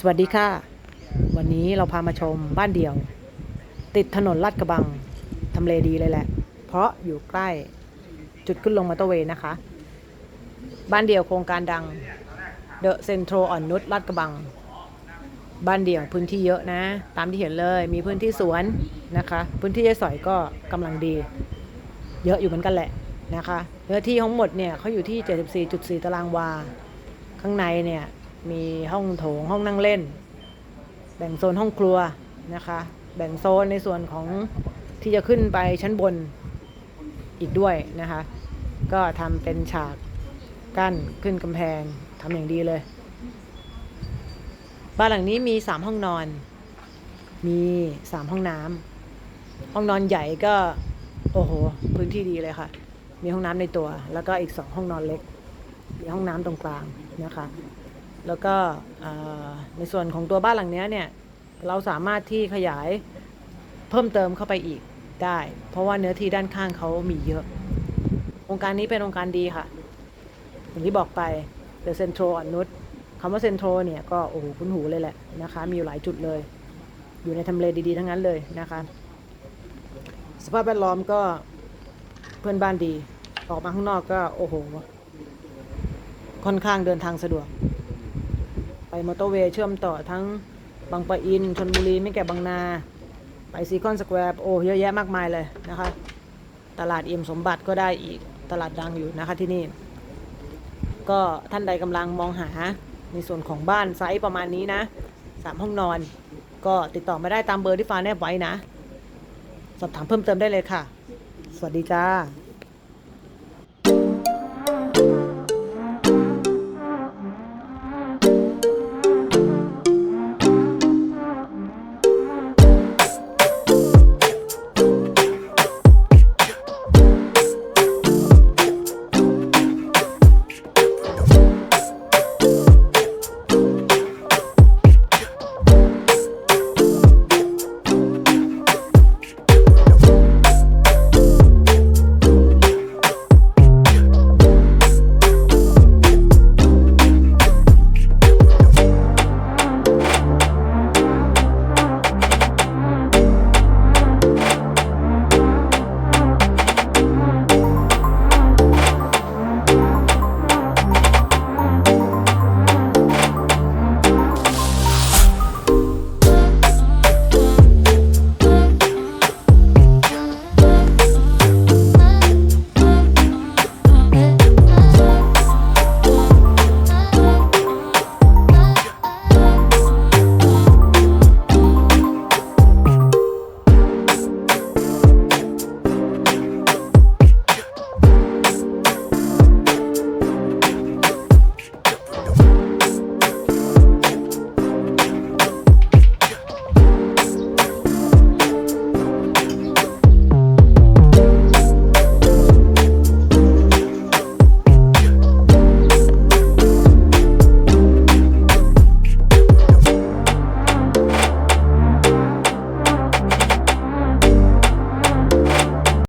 สวัสดีค่ะ วันนี้เราพามาชมบ้านเดี่ยว ติดถนนลาดกระบังทำเลดีเลยแหละ เพราะอยู่ใกล้จุดขึ้นลงมอเตอร์เวย์นะคะ บ้านเดี่ยวโครงการดังเดอะเซ็นทรัลอ่อนนุชลาดกระบัง บ้านเดี่ยวพื้นที่เยอะนะ ตามที่เห็นเลยมีพื้นที่สวนนะคะ พื้นที่ใช้สอยก็กำลังดี เยอะอยู่เหมือนกันแหละนะคะเนื้อที่ทั้งหมดเนี่ยเขาอยู่ที่ 74.4 ตารางวา ข้างในเนี่ย มีห้องโถงห้องนั่งเล่น แบ่งโซนห้องครัวนะคะ แบ่งโซนในส่วนของที่จะขึ้นไปชั้นบนอีกด้วยนะคะ ก็ทำเป็นฉากกั้นขึ้นกำแพงทำอย่างดีเลย บ้านหลังนี้มีสามห้องนอน มีสามห้องน้ำห้องนอนใหญ่ก็ โอ้โห พื้นที่ดีเลยค่ะ มีห้องน้ำในตัว แล้วก็อีกสองห้องนอนเล็ก มีห้องน้ำตรงกลางนะคะ แล้วก็ในส่วนของตัวบ้านหลังนี้เนี่ยเราสามารถที่ขยายเพิ่มเติมเข้าไปอีกได้ เพราะว่าเนื้อที่ด้านข้างเขามีเยอะโครงการนี้เป็นโครงการดีค่ะ อย่างที่บอกไปเดอะเซ็นทรัลอนุชคำว่าเซ็นทรัลเนี่ยก็โอ้โหคุ้นหูเลยแหละนะคะ มีอยู่หลายจุดเลย อยู่ในทำเลดีๆ ทั้งนั้นเลยนะคะ สภาพแวดล้อมก็เพื่อนบ้านดี ออกมาข้างนอกก็โอ้โห ค่อนข้างเดินทางสะดวก มอเตอร์เวย์เชื่อมต่อทั้งบางปะอินชนบุรีไม่แก่บางนา ไปซีคอนสแควร์โอ้เยอะแยะมากมายเลยนะคะ ตลาดเอี่ยมสมบัติก็ได้อีกตลาดดังอยู่นะคะที่นี่ ก็ท่านใดกำลังมองหาในส่วนของบ้านไซส์ประมาณนี้นะสามห้องนอน ก็ติดต่อมาได้ตามเบอร์ที่ฟ้าแนบไว้นะ สอบถามเพิ่มเติมได้เลยค่ะ สวัสดีจ้า